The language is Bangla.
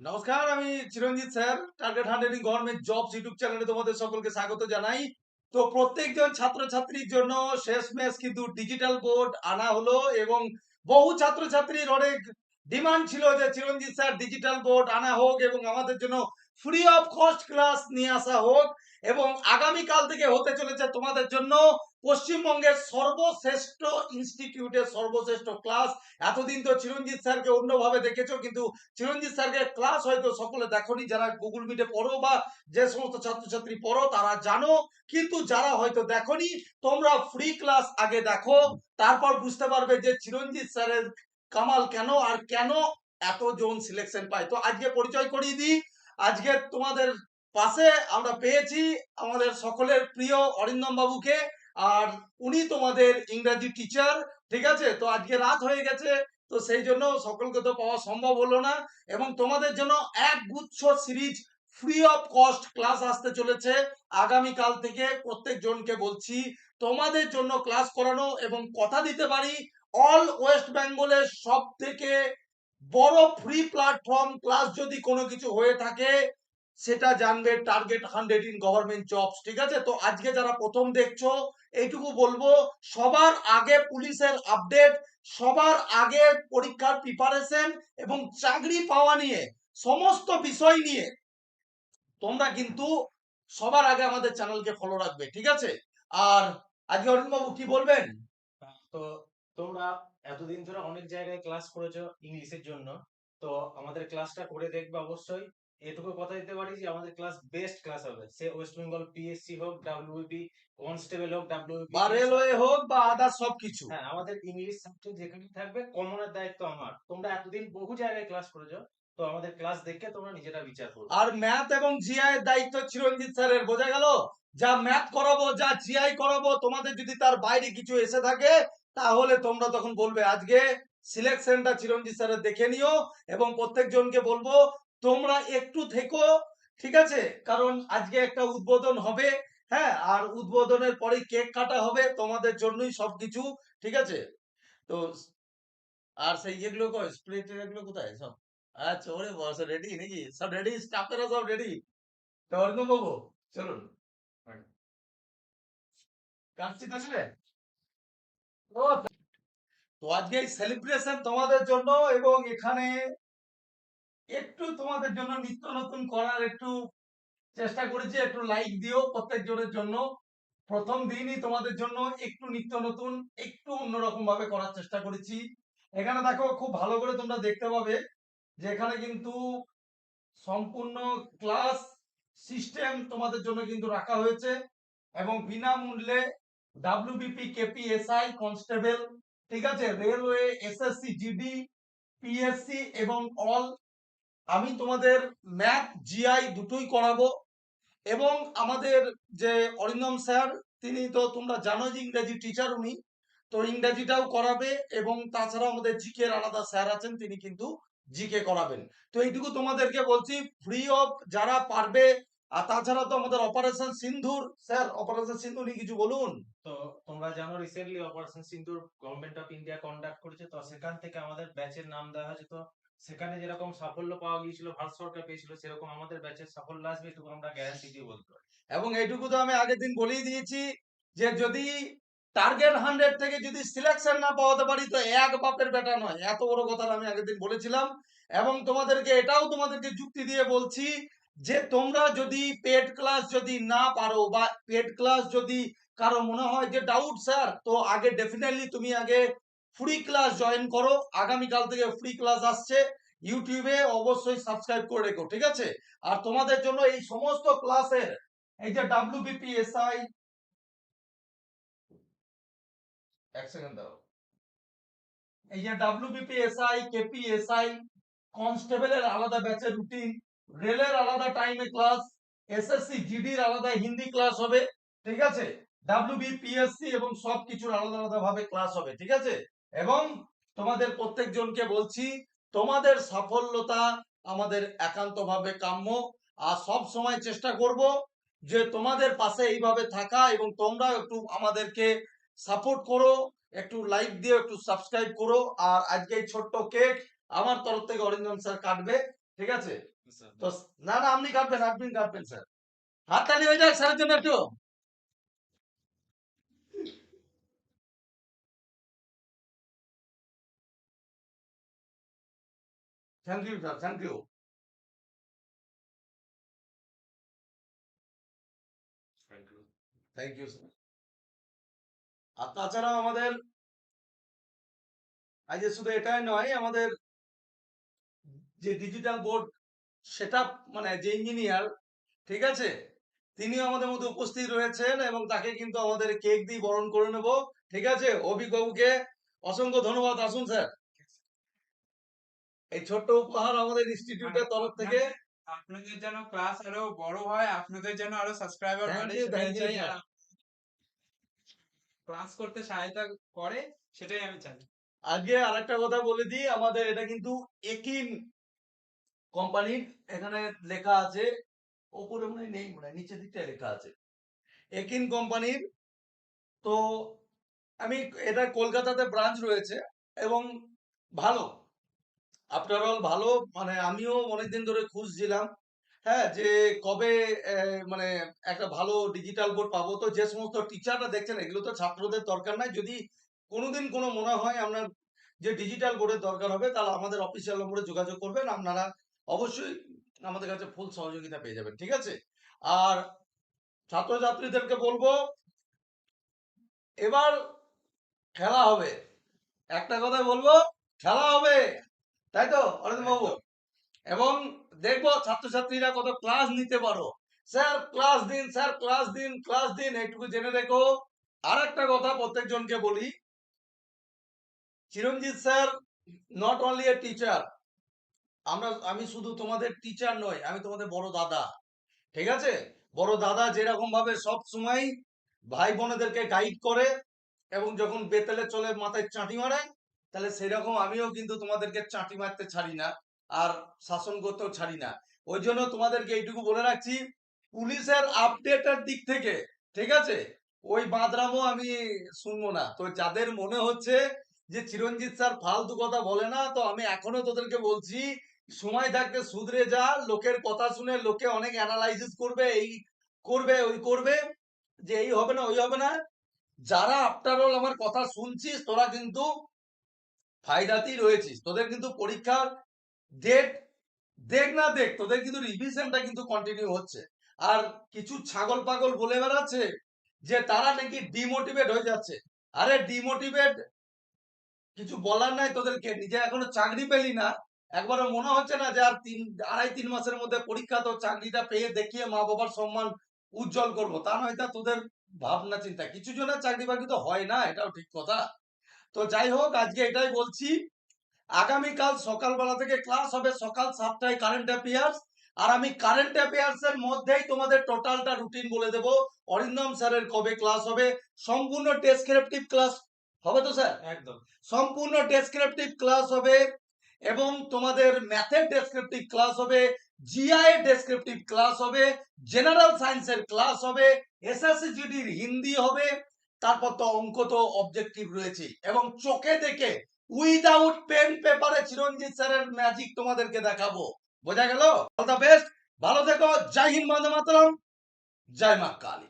নমস্কার, আমি Chiranjit sir, target hundred in government jobs YouTube চ্যানেলে তোমাদের সকলকে স্বাগত জানাই। তো প্রত্যেকজন ছাত্রছাত্রীর জন্য শেষমেশ কিন্তু ডিজিটাল বোর্ড আনা হলো এবং বহু ছাত্রছাত্রীর অনেক ডিমান্ড ছিল যে চিরঞ্জিত স্যার ডিজিটাল বোর্ড আনা হোক এবং আমাদের জন্য ফ্রি অফ কস্ট ক্লাস নিয়ে আসা হোক এবং আগামীকাল থেকে হতে চলেছে তোমাদের জন্য পশ্চিমবঙ্গের সর্বশ্রেষ্ঠ ইনস্টিটিউটের সর্বশ্রেষ্ঠ ক্লাস এতদিন তো চিরঞ্জিত স্যারকে অন্যভাবে দেখেছ, কিন্তু চিরঞ্জিত স্যারকে ক্লাস হয়তো সকলে দেখোনি। যারা গুগল মিটে পড়ো বা যে সমস্ত ছাত্রছাত্রী পড়ো, তারা জানো। কিন্তু যারা হয়তো দেখোনি, তোমরা ফ্রি ক্লাস আগে দেখো, তারপর বুঝতে পারবে যে চিরঞ্জিত স্যারের কামাল, কেন আর কেন এতজন সিলেকশন পায়? তো আজকে পরিচয় করিয়ে দিই। আজকে তোমাদের পাশে আমরা পেয়েছি আমাদের সকলের প্রিয় অরিন্দম বাবুকে। আর উনি তোমাদের ইংরাজি টিচার ঠিক আছে? তো আজকে রাত হয়ে গেছে, তো সেই জন্য সকলকে তো পাওয়া সম্ভব হলো না। এবং তোমাদের জন্য এক গুচ্ছ series free of cost class আসতে চলেছে। আগামীকাল থেকে প্রত্যেক জনকে বলছি, তোমাদের জন্য ক্লাস করানো এবং কথা দিতে পারি। অল ওয়েস্ট বেঙ্গলের সব থেকে বড় ফ্রি প্ল্যাটফর্ম ক্লাস যদি কোনো কিছু হয়ে থাকে, সেটা জানবে target hundred in government jobs ঠিক আছে? তো আজকে যারা প্রথম দেখছ, এইটুকু বলব, সবার আগে পুলিশের আপডেট সবার আগে পরীক্ষার প্রিপারেশন এবং চাকরি পাওয়া নিয়ে, সমস্ত বিষয় নিয়ে, তোমরা কিন্তু সবার আগে আমাদের চ্যানেলকে ফলো রাখবে, ঠিক আছে? আর আজকে অরুণ বাবু কি বলবেন? তো তোমরা এতদিন ধরে অনেক জায়গায় ক্লাস করেছ ইংলিশের জন্য। তো আমাদের ক্লাসটা করে দেখবে অবশ্যই। এটুকু কথা দিতে পারি যে আমাদের ক্লাস বেস্ট ক্লাস হবে। সে ওয়েস্ট বেঙ্গল পিএসসি হোক ডাব্লিউবি কনস্টেবল হোক ডাব্লিউবি বা রেলওয়ে হোক বা আদার সব কিছু হ্যাঁ আমাদের ইংলিশ সাবজেক্ট যেখানে থাকবে কমনের দায়িত্ব আমার। তোমরা এতদিন বহু জায়গায় ক্লাস করেছ তো আমাদের ক্লাস দেখে তোমরা নিজেরা বিচার করবে আর ম্যাথ এবং জিআই এর দায়িত্ব চিরঞ্জিত স্যারের বোঝা গেল? যা ম্যাথ করাবো যা জিআই করাবো তোমাদের যদি তার বাইরে কিছু এসে থাকে তাহলে তোমরা তখন বলবে, আজকে সিলেকশনটা চিরঞ্জিত স্যারের দেখে নিও এবং প্রত্যেকজনকে বলব, তোমরা একটু থেকো, ঠিক আছে? কারণ আজকে একটা উদ্বোধন হবে হ্যাঁ? আর উদ্বোধনের পরে কেক কাটা হবে তোমাদের জন্যই সবকিছু, ঠিক আছে? তো আর সেই যেগুলো কয়? এগুলো কোথায়? সব? আচ্ছা ওরে বস রেডি নাকি? সব রেডি স্টাফেরা সব রেডি তো অর্ঘ্য বাবু চলুন কাটছি তাহলে তো আজকে এই সেলিব্রেশন তোমাদের জন্য এবং এখানে একটু তোমাদের জন্য নিত্য নতুন করার একটু চেষ্টা করেছি, একটু লাইক দিও প্রত্যেক জনের জন্য। প্রথম দিনই তোমাদের জন্য একটু নিত্য নতুন, একটু অন্যরকম ভাবে করার চেষ্টা করেছি। এখানে দেখো, খুব ভালো করে তোমরা দেখতে পাবে যে এখানে কিন্তু সম্পূর্ণ ক্লাস সিস্টেম তোমাদের জন্য কিন্তু রাখা হয়েছে এবং বিনামূল্যে ডাব্লিউবিপি কেপিএসআই কনস্টেবল ঠিক আছে? রেলওয়ে এসএসসি জিডি পিএসসি এবং অল আমি তোমাদের ম্যাথ জিআই দুটোই করাবো। এবং আমাদের যে অরিন্দম স্যার, তিনি তো তোমরা জানো যে ইংরেজি টিচার উনি, তো ইংরেজিটাও করাবে এবং তাছাড়া আমাদের জিকে আলাদা স্যার আছেন, তিনি কিন্তু জিকে করাবেন। তো এইটুকু তোমাদেরকে বলছি ফ্রি অফ যারা পারবে আর তাছাড়া তো আমাদের অপারেশন সিন্ধুর স্যার অপারেশন সিন্ধু নিয়ে কিছু বলুন। তো তোমরা জানো recently operation Sindoor government of India conduct করেছে তো সেখান থেকে আমাদের ব্যাচের নাম দেওয়া হয়েছে। তো সেখানে যেরকম সাফল্য পাওয়া গিয়েছিল ভারত সরকার পেয়েছিল সেরকম আমাদের ব্যাচের সাফল্য আসবে এটুকু আমরা গ্যারান্টি দিয়ে বলতে পারি। এবং এইটুকু তো আমি আগের দিন বলেই দিয়েছি যে যদি টার্গেট হান্ড্রেড থেকে যদি সিলেকশন না পাওয়াতে পারি তো এক বাপের বেটা নয়। এত বড় কথা আমি আগের দিন বলেছিলাম। এবং তোমাদেরকে এটাও তোমাদেরকে যুক্তি দিয়ে বলছি যে তোমরা যদি পেড ক্লাস যদি না পারো বা পেড ক্লাস যদি কারও মনে হয় যে, ডাউট স্যার, তো আগে ডেফিনেটলি তুমি আগে ফ্রি ক্লাস জয়েন করো। আগামীকাল থেকে ফ্রি ক্লাস আসছে। ইউটিউবে অবশ্যই সাবস্ক্রাইব করে রেখো, ঠিক আছে? আর তোমাদের জন্য এই সমস্ত ক্লাসের এই যে ডাব্লিউবিপিএসআই এক সেকেন্ড দাও। এই যে ডাব্লিউবিপিএসআই কেপিএসআই কনস্টেবলের আলাদা ব্যাচের রুটিন রেলের আলাদা টাইমে ক্লাস এসএসসি জিডির আলাদা হিন্দি ক্লাস হবে, ঠিক আছে? ডাব্লিউবিপিএসসি এবং সব কিছুর আলাদা আলাদা ভাবে ক্লাস হবে, ঠিক আছে? এবং তোমাদের প্রত্যেকজনকে বলছি, তোমাদের সাফল্যতা আমাদের একান্তভাবে কাম্য। আর সব সময় চেষ্টা করব যে তোমাদের পাশে এইভাবে থাকা এবং তোমরা একটু আমাদেরকে সাপোর্ট করো, একটু লাইক দিও, একটু সাবস্ক্রাইব করো। আর আজকে এই ছোট্ট কেক আমার তরফ থেকে অরিন্দম স্যার কাটবে। ঠিক আছে? তো না না আপনি কাটবেন আপনি কাটবেন স্যার। হাততালি হয়ে যাক স্যারের জন্য একটু। Thank you sir thank you thank you sir আর তাছাড়াও আমাদের আজ শুধু এটাই নয় আমাদের যে ডিজিটাল বোর্ড সেটা মানে যে ইঞ্জিনিয়ার ঠিক আছে? তিনিও আমাদের মধ্যে উপস্থিত রয়েছেন এবং তাকে কিন্তু আমাদের কেক দিয়ে বরণ করে নেব ঠিক আছে? অভিজ্ঞকে অসংখ্য ধন্যবাদ আসুন স্যার। এই ছোট্ট উপহার আমাদের ইনস্টিটিউটের তরফ থেকে। আপনাদের যেন ক্লাস আরও বড় হয় আপনাদের যেন আরও সাবস্ক্রাইবার বাড়ে ক্লাস করতে সহায়তা করে সেটাই আমি চাই। আগে আরেকটা কথা বলে দিই আমাদের এটা কিন্তু একিন কোম্পানির এখানে লেখা আছে, ওপরে মনে নেই মনে নিচের দিকটায় লেখা আছে। একিন কোম্পানির, তো আমি এটা কলকাতাতে ব্রাঞ্চ রয়েছে এবং ভালো। আফটার অল ভালো মানে আমিও অনেকদিন ধরে খুঁজছিলাম হ্যাঁ যে কবে মানে একটা ভালো ডিজিটাল বোর্ড পাবো। তো যে সমস্ত টিচাররা দেখছেন, এগুলো তো ছাত্রদের দরকার নাই। যদি কোনোদিন কোনো মনে হয় আপনার যে ডিজিটাল বোর্ডের দরকার হবে, তাহলে আমাদের অফিসিয়াল নম্বরে যোগাযোগ করবেন। আপনারা অবশ্যই আমাদের কাছে ফুল সহযোগিতা পেয়ে যাবেন ঠিক আছে? আর ছাত্রছাত্রীদেরকে বলব এবার খেলা হবে। একটা কথা বলব খেলা হবে তাই তো অরিন্দ বাবু? এবং দেখব ছাত্রছাত্রীরা কত ক্লাস নিতে পারো। স্যার ক্লাস দিন স্যার ক্লাস দিন ক্লাস দিন এইটুকু জেনে রেখো। আর একটা কথা প্রত্যেকজনকে বলি Chiranjit sir not only a teacher আমরা, আমি শুধু তোমাদের টিচার নই, আমি তোমাদের বড় দাদা। ঠিক আছে? বড় দাদা যেরকম ভাবে সব সময় ভাই বোনেদেরকে গাইড করে এবং যখন বেতেলে চলে মাথায় চাঁটি মারে, তাহলে সেরকম আমিও কিন্তু তোমাদেরকে চাঁটি মারতে ছাড়ি না, আর শাসন করতেও ছাড়ি না। ওই জন্য তোমাদেরকে এইটুকু বলে রাখছি, পুলিশের আপডেটের দিক থেকে, ঠিক আছে? ওই বাঁদরামও আমি শুনব না। তো যাদের মনে হচ্ছে যে চিরঞ্জিত স্যার ফালতু কথা বলে না, তো আমি এখনও তোদেরকে বলছি সময় থাকতে শুধরে যা, লোকের কথা শুনে লোকে অনেক অ্যানালাইসিস করবে, এই করবে, ওই করবে, যে এই হবে না, ওই হবে না। যারা আফটার অল আমার কথা শুনছিস, তোরা কিন্তু ফায়দাতেই রয়েছিস। তোদের কিন্তু পরীক্ষার ডেট দেখ না দেখ তোদের কিন্তু রিভিশনটা কিন্তু কন্টিনিউ হচ্ছে। আর কিছু ছাগল পাগল বলে বেড়াচ্ছে যে তারা নাকি ডিমোটিভেট হয়ে যাচ্ছে। আরে ডিমোটিভেট কিছু বলার নাই তোদেরকে, নিজে এখনও চাকরি পেলি না। একবারও মনে হচ্ছে না যে আর তিন আড়াই তিন মাসের মধ্যে পরীক্ষা তো চাকরিটা পেয়ে দেখিয়ে মা বাবার সম্মান উজ্জ্বল করব। তা নয় তা তোদের ভাবনা চিন্তা। কিছু জনের চাকরি বাকরি তো হয় না এটাও ঠিক কথা। তো যাই হোক আজকে এটাই বলছি। আগামীকাল সকালবেলা থেকে ক্লাস হবে সকাল সাতটায় কারেন্ট অ্যাফেয়ার্স আর আমি কারেন্ট অ্যাফেয়ার্স এর মধ্যেই তোমাদের টোটালটা রুটিন বলে দেব। অরিন্দম স্যারের কবে ক্লাস হবে? সম্পূর্ণ ডেসক্রিপটিভ ক্লাস হবে তো স্যার? একদম। সম্পূর্ণ ডেসক্রিপটিভ ক্লাস হবে এবং তোমাদের ম্যাথের ডেসক্রিপটিভ ক্লাস হবে জিআই ডেসক্রিপটিভ ক্লাস হবে জেনারেল সায়েন্সের ক্লাস হবে এসএসসি জিডির হিন্দি হবে, তারপর তো অঙ্ক তো অবজেক্টিভ রয়েছে। এবং চোখে দেখে উইদাউট পেন পেপারে চিরঞ্জিত স্যারের ম্যাজিক তোমাদেরকে দেখাবো। বোঝা গেল? অল দ্য বেস্ট ভালো থেকো, জয় হিন্দ বন্দে মাতরম, জয় মা কালী।